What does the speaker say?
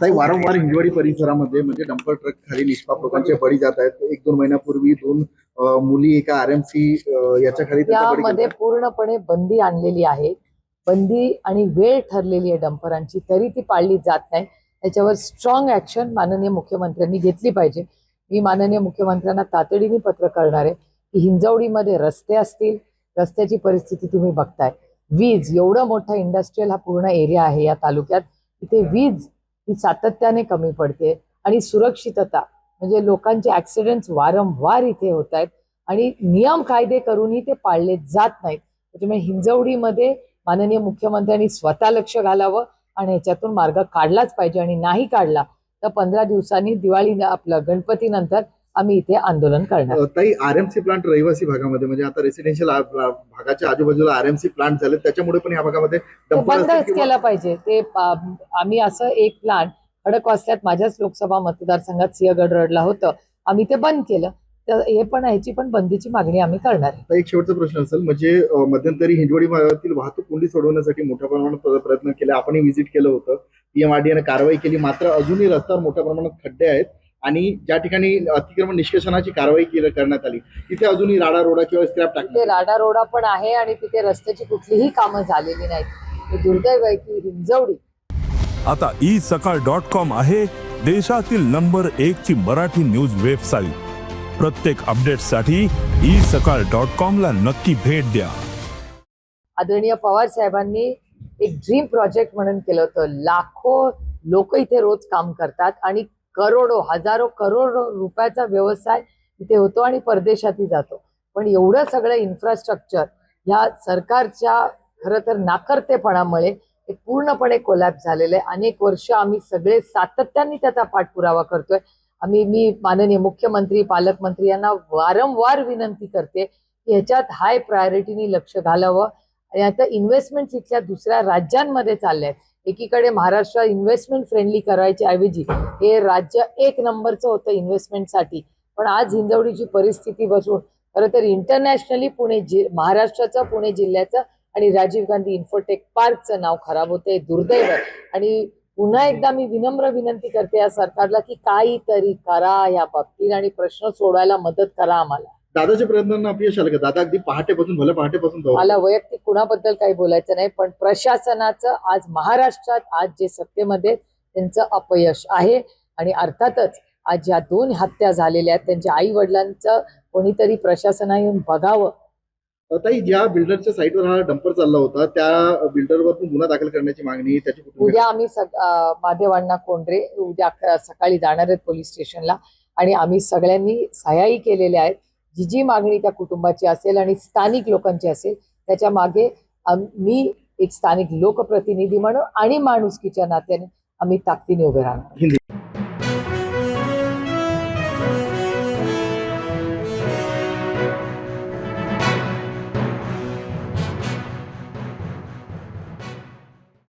ताई वारंवार हिंजवाडी परिसरामध्ये म्हणजे डंपर ट्रक खाली निष्पाप लोकांचे बळी जात आहेत. एक दोन महिन्यापूर्वी दोन अं, मुली एका आर एम सी याच्या खाली त्यांचा बळी यामध्ये गेला. पूर्णपणे बंदी आणलेली आहे. बंदी आणि वेळ ठरलेली आहे डंपरांची तरी ती पाळली जात नाही. त्याच्यावर स्ट्रॉंग ऍक्शन माननीय मुख्यमंत्र्यांनी घेतली पाहिजे. मी माननीय मुख्यमंत्र्यांना तातडीने पत्र करणार आहे की हिंजवडीमध्ये रस्ते असतील रस्त्याची परिस्थिती तुम्ही बघताय. वीज एवढं मोठा इंडस्ट्रीयल हा पूर्ण एरिया आहे या तालुक्यात. तिथे वीज ही सातत्याने कमी पडते आणि सुरक्षितता म्हणजे लोकांचे ॲक्सिडेंट्स वारंवार इथे होत आहेत आणि नियम कायदे करूनही ते पाळले जात नाहीत. म्हणजे त्याच्यामुळे हिंजवडीमध्ये माननीय मुख्यमंत्र्यांनी स्वतः लक्ष घालावं आणि ह्याच्यातून मार्ग काढलाच पाहिजे आणि नाही काढला तर पंधरा दिवसांनी दिवाळी आपलं गणपतीनंतर आम्ही इथे आंदोलन करणार. ताई आर एम सी प्लांट रहिवासी भागामध्ये म्हणजे आता रेसिडेन्शियल भागाच्या आजूबाजूला आर एम सी प्लांट झाले त्याच्यामुळे पण या भागामध्ये बंदच केलं पाहिजे. ते आम्ही असं एक प्लांट खडकवासल्यात माझ्याच लोकसभा मतदारसंघात सिंहगड रोडला होतं. आम्ही ते बंद केलं. तर हे पण ह्याची पण बंदीची मागणी आम्ही करणार एक शेवटचा प्रश्न असेल म्हणजे मध्यंतरी हिंजवडी भागातील वाहतूक कोंडी सोडवण्यासाठी मोठ्या प्रमाणात प्र- प्रयत्न केले आपणही व्हिजिट केलं होतं. पीएमआरडीएने कारवाई केली मात्र अजूनही रस्त्यावर मोठ्या प्रमाणात खड्डे आहेत. आणि ज्या ठिकाणी अतिक्रमण निष्कर्षणाची कारवाई केली करण्यात आली तिथे अजूनही राडा रोडा किंवा स्क्रॅप टाकण्यात राडा रोडा पण आहे आणि तिथे रस्त्याची कुठलीही कामं झालेली नाहीत. दुर्दैव आहे की हिंजवडी. आता ई सकाळ डॉट कॉम आहे देशातील नंबर एक ची मराठी न्यूज वेबसाईट. प्रत्येक अपडेटसाठी ई सकाळ डॉट कॉम ला नक्की भेट द्या. आदरणीय पवार साहेबांनी एक ड्रीम प्रोजेक्ट म्हणून केलं होतं. लाखो लोक इथे रोज काम करतात आणि करोडो हजारो करोडो रुपयाचा व्यवसाय तिथे होतो आणि परदेशातही जातो. पण एवढं सगळं इन्फ्रास्ट्रक्चर ह्या सरकारच्या खरं तर नाकर्तेपणामुळे हे पूर्णपणे कोलॅप्स झालेलं आहे. अनेक वर्ष आम्ही सगळे सातत्याने त्याचा पाठपुरावा करतोय. आम्ही मी माननीय मुख्यमंत्री पालकमंत्री यांना वारंवार विनंती करते की ह्याच्यात हाय प्रायोरिटीनी लक्ष घालावं. आणि आता इन्व्हेस्टमेंट इथल्या दुसऱ्या राज्यांमध्ये चालल्या आहेत एकीकडे महाराष्ट्र इन्व्हेस्टमेंट फ्रेंडली करायच्या ऐवजी हे राज्य एक नंबरचं होतं इन्व्हेस्टमेंटसाठी पण आज हिंजवडीची परिस्थिती बसून खरं तर इंटरनॅशनली पुणे जि महाराष्ट्राचं पुणे जिल्ह्याचं आणि राजीव गांधी इन्फोटेक पार्कचं नाव खराब होतंय दुर्दैव आणि पुन्हा एकदा मी विनम्र विनंती करते या सरकारला की काहीतरी करा या बाबतीत आणि प्रश्न सोडवायला मदत करा आम्हाला. दादाच्या प्रयत्नांना अपयश आलं का? दादा अगदी पहाटेपासून भलं पहाटेपासून मला वैयक्तिक कुणाबद्दल काही बोलायचं नाही पण प्रशासनाचं आज महाराष्ट्रात आज जे सत्तेमध्ये आहेत, त्यांचं अपयश आहे. आणि अर्थातच आज ज्या दोन हत्या झालेल्या आहेत त्यांच्या आई वडिलांचं कोणीतरी प्रशासना येऊन बघावं. ताई ज्या बिल्डरच्या साईटवर हा डंपर चालला होता त्या बिल्डरवर पण गुन्हा दाखल करण्याची मागणी त्याची उद्या आम्ही सग- अं, महादेवांना कोंडरे उद्या अक- सकाळी जाणार आहेत पोलीस स्टेशनला. आणि आम्ही सगळ्यांनी सह्याही केलेल्या आहेत. जी जी मागणी त्या कुटुंबाची असेल आणि स्थानिक लोकांची असेल त्याच्यामागे मी एक स्थानिक लोकप्रतिनिधी म्हणून आणि माणुसकीच्या नात्याने आम्ही ताकदीने उभे राहणार.